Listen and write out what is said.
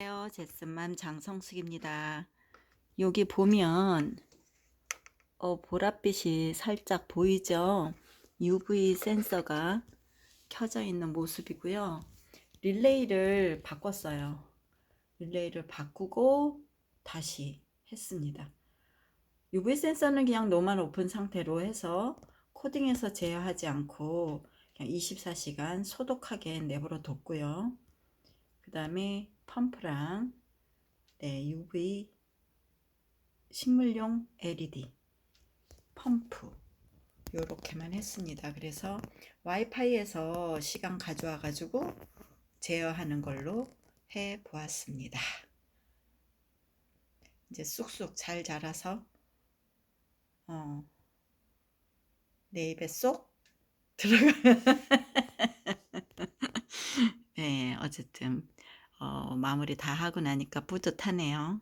안녕하세요. 제스맘 장성숙입니다. 여기 보면 어, 보랏빛이 살짝 보이죠? UV 센서가 켜져 있는 모습이고요. 릴레이를 바꿨어요. 릴레이를 바꾸고 다시 했습니다. UV 센서는 그냥 노멀 오픈 상태로 해서 코딩해서 제어하지 않고 그냥 24시간 소독하게 내버려 뒀고요. 그 다음에 펌프랑 네, UV 식물용 LED 펌프 요렇게만 했습니다. 그래서 와이파이에서 시간 가져와 가지고 제어하는 걸로 해 보았습니다. 이제 쑥쑥 잘 자라서 어, 내 입에 쏙 들어가. 네, 어쨌든 어, 마무리 다 하고 나니까 뿌듯하네요.